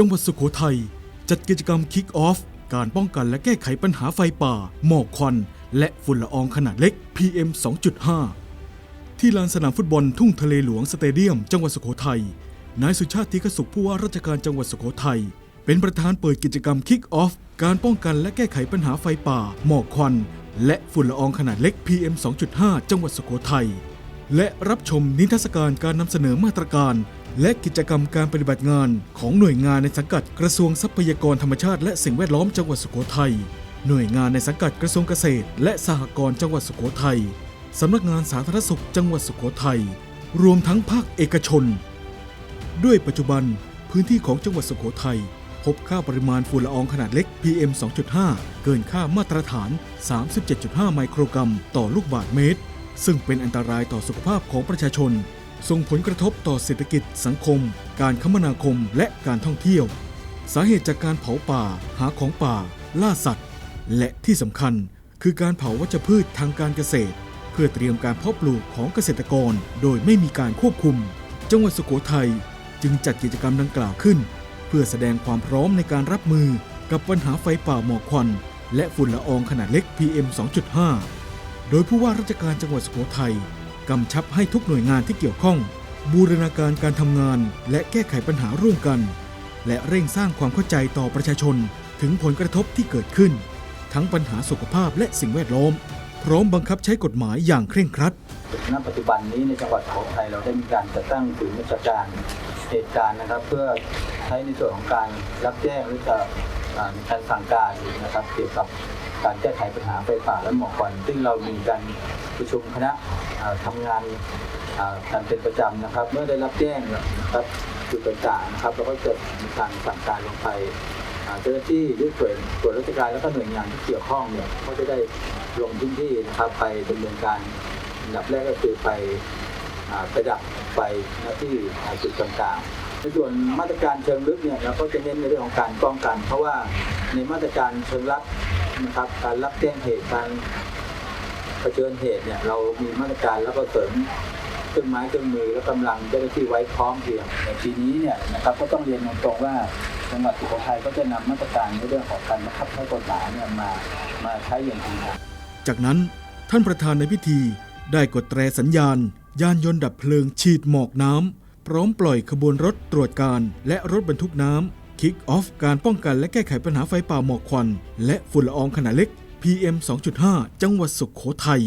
จังหวัดสุโขทัยจัดกิจกรรม Kick Off การป้องกันและแก้ไขปัญหาไฟป่า หมอกควัน และฝุ่นละอองขนาดเล็ก PM 2.5 ที่ลานสนามฟุตบอลทุ่งทะเลหลวงสเตเดียม จังหวัดสุโขทัยนายสุชาติธิกสุขผู้ว่าราชการจังหวัดสุโขทัยเป็นประธานเปิดกิจกรรม Kick Off การป้องกันและแก้ไขปัญหาไฟป่า หมอกควัน และฝุ่นละอองขนาดเล็ก PM 2.5 จังหวัดสุโขทัยและรับชมนิทรรศการการนำเสนอมาตรการ และกิจกรรมการปฏิบัติงานของหน่วยงานในสังกัดกระทรวงทรัพยากรธรรมชาติและสิ่งแวดล้อมจังหวัดสุโขทัย หน่วยงานในสังกัดกระทรวงเกษตร และสหกรณ์จังหวัดสุโขทัย สำนักงานสาธารณสุขจังหวัดสุโขทัย รวมทั้งภาคเอกชน ด้วยปัจจุบันพื้นที่ของจังหวัดสุโขทัยพบค่าปริมาณฝุ่นละอองขนาดเล็ก PM 2.5 เกินค่ามาตรฐาน 37.5 ไมโครกรัม ต่อลูกบาศก์เมตร ซึ่งเป็นอันตรายต่อสุขภาพของประชาชน ส่งผลกระทบต่อเศรษฐกิจสังคม การคมนาคมและการท่องเที่ยว สาเหตุจากการเผาป่า หาของป่า ล่าสัตว์ และที่สำคัญคือการเผาวัชพืชทางการเกษตร เพื่อเตรียมการเพาะปลูกของเกษตรกร โดยไม่มีการควบคุม จังหวัดสุโขทัยจึงจัดกิจกรรมดังกล่าวขึ้น เพื่อแสดงความพร้อมในการรับมือกับปัญหาไฟป่าหมอกควัน และฝุ่นละอองขนาดเล็ก PM 2.5 โดยผู้ว่าราชการจังหวัดสุโขทัย กำชับให้ทุกหน่วยงานที่เกี่ยวข้อง บูรณาการการทำงาน และแก้ไขปัญหาร่วมกัน และเร่งสร้างความเข้าใจต่อประชาชน ถึงผลกระทบที่เกิดขึ้น ทั้งปัญหาสุขภาพและสิ่งแวดล้อม พร้อมบังคับใช้กฎหมายอย่างเคร่งครัดณปัจจุบันนี้ในจังหวัดสุโขทัยเราได้มีการจัดตั้งศูนย์บัญชการเหตุการณ์นะครับ เพื่อใช้ในส่วนของการรับแจ้งหรือจะมีการสั่งการนะครับเกี่ยวกับ การแก้ไขปัญหาไฟป่าและหมอกควัน ซึ่งเรามีการประชุมคณะอ่าทำงานกันเป็นประจำนะครับ เมื่อได้รับแจ้งนะครับจุดต่างๆนะครับเราก็จะมีการสั่งการลงไปเจ้าหน้าที่ด้วยส่วนส่วนราชการและก็หน่วยงานที่เกี่ยวข้องเนี่ยก็จะได้ลงพื้นที่นะครับไปดำเนินการอันดับแรกก็คือไปอ่าประดับไฟหน้าที่จุดต่างๆในส่วนมาตรการเชิงลึกเนี่ยเราก็จะเน้นในเรื่องของการป้องกัน เพราะว่าในมาตรการเชิงรับ นะครับ การรับแจ้งเหตุการเผชิญเหตุเนี่ยเรามีมาตรการแล้วก็เสริมเครื่องไม้เครื่องมือและกำลังเจ้าหน้าที่ไว้พร้อมเพียงแต่ทีนี้เนี่ยนะครับก็ต้องเรียนตรงๆว่าจังหวัดสุโขทัยก็จะนำมาตรการในเรื่องของการบังคับใช้กฎหมายเนี่ยมามาใช้อย่างจริงจังจากนั้นท่านประธานในพิธีได้กดแตรสัญญาณ ยานยนต์ดับเพลิงฉีดหมอกน้ำพร้อมปล่อยขบวนรถตรวจการและรถบรรทุกน้ำ คิกออฟการป้องกันและแก้ไขปัญหาไฟป่าหมอกควัน และฝุ่นละอองขนาดเล็ก PM 2.5 จังหวัดสุขโขทัย